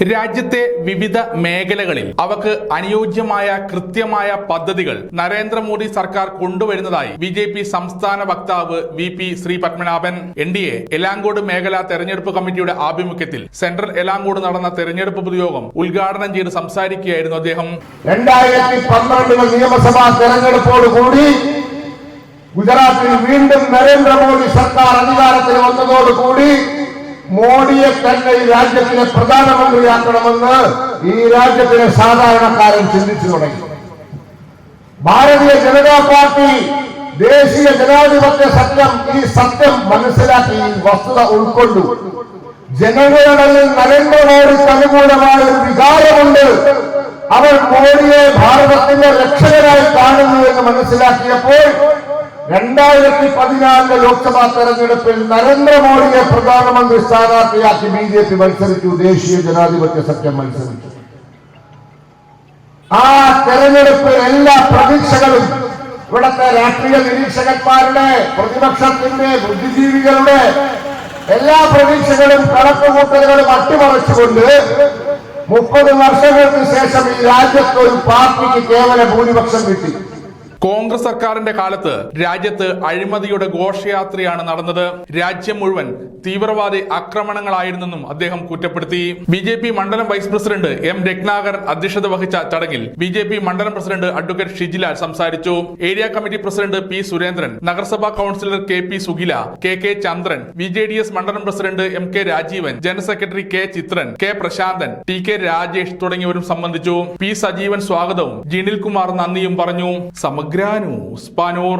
രാജ്യത്തെ വിവിധ മേഖലകളിൽ അവക്ക് അനുയോജ്യമായ കൃത്യമായ പദ്ധതികൾ നരേന്ദ്രമോദി സർക്കാർ കൊണ്ടുവരുന്നതായി ബി ജെ പി സംസ്ഥാന വക്താവ് V P Shri Padmanabhan N D A Elankode മേഖല തെരഞ്ഞെടുപ്പ് കമ്മിറ്റിയുടെ ആഭിമുഖ്യത്തിൽ സെൻട്രൽ എലാങ്കോട് നടന്ന തെരഞ്ഞെടുപ്പ് പൊതുയോഗം ഉദ്ഘാടനം ചെയ്ത് സംസാരിക്കുകയായിരുന്നു അദ്ദേഹം. രണ്ടായിരത്തി പന്ത്രണ്ടിൽ നിയമസഭാ തെരഞ്ഞെടുപ്പോടുകൂടി ഗുജറാത്തിൽ വീണ്ടും നരേന്ദ്രമോദി സർക്കാർ അധികാരത്തിൽ വന്നതോടുകൂടി മോഡിയെ തന്നെ ഈ രാജ്യത്തിലെ പ്രധാനമന്ത്രിയാക്കണമെന്ന് ഈ രാജ്യത്തിലെ സാധാരണക്കാരൻ ചിന്തിച്ചു തുടങ്ങി. ഭാരതീയ ജനതാ പാർട്ടി ദേശീയ ജനാധിപത്യ സത്യം ഈ സത്യം മനസ്സിലാക്കി ഈ വസ്തുത ഉൾക്കൊണ്ടു. ജനങ്ങളുടെ നരേന്ദ്രമോദിക്ക് അനുകൂലമായ ഒരു വികാരമുണ്ട്. അവർ മോഡിയെ ഭാരതത്തിന്റെ രണ്ടായിരത്തി പതിനാലിലെ ലോക്സഭാ തെരഞ്ഞെടുപ്പിൽ നരേന്ദ്രമോദിയെ പ്രധാനമന്ത്രി സ്ഥാനാർത്ഥിയാക്കി ബി ജെ പി മത്സരിച്ചു. ദേശീയ ജനാധിപത്യ സഖ്യം മത്സരിച്ചു. ആ തെരഞ്ഞെടുപ്പ് എല്ലാ പ്രതീക്ഷകളും ഇവിടുത്തെ രാഷ്ട്രീയ നിരീക്ഷകന്മാരുടെ പ്രതിപക്ഷത്തിന്റെ ബുദ്ധിജീവികളുടെ എല്ലാ പ്രതീക്ഷകളും കണക്കുകൂട്ടലുകളും അട്ടിമറിച്ചുകൊണ്ട് മുപ്പത് വർഷങ്ങൾക്ക് ശേഷം ഈ രാജ്യത്ത് ഒരു പാർട്ടിക്ക് കേവല ഭൂരിപക്ഷം കിട്ടി. കോൺഗ്രസ് സർക്കാരിന്റെ കാലത്ത് രാജ്യത്ത് അഴിമതിയുടെ ഘോഷയാത്രയാണ് നടന്നത്. രാജ്യം മുഴുവൻ തീവ്രവാദി ആക്രമണങ്ങളായിരുന്നെന്നും അദ്ദേഹം കുറ്റപ്പെടുത്തി. ബി ജെ പി മണ്ഡലം വൈസ് പ്രസിഡന്റ് എം രത്നാകർ അധ്യക്ഷത വഹിച്ച ചടങ്ങിൽ ബി ജെ പി മണ്ഡലം പ്രസിഡന്റ് അഡ്വക്കേറ്റ് ഷിജിലാൽ സംസാരിച്ചു. Area committee president P Surendran നഗരസഭാ councillor K P Sugila K K Chandran B J D S മണ്ഡലം president M K Rajeevan general secretary K Chithran K Prasanthan T K Rajesh തുടങ്ങിയവരും സംബന്ധിച്ചു. P Sajeevan സ്വാഗതവും ജിനിൽ കുമാർ നന്ദിയും പറഞ്ഞു. സമഗ്ര news Panoor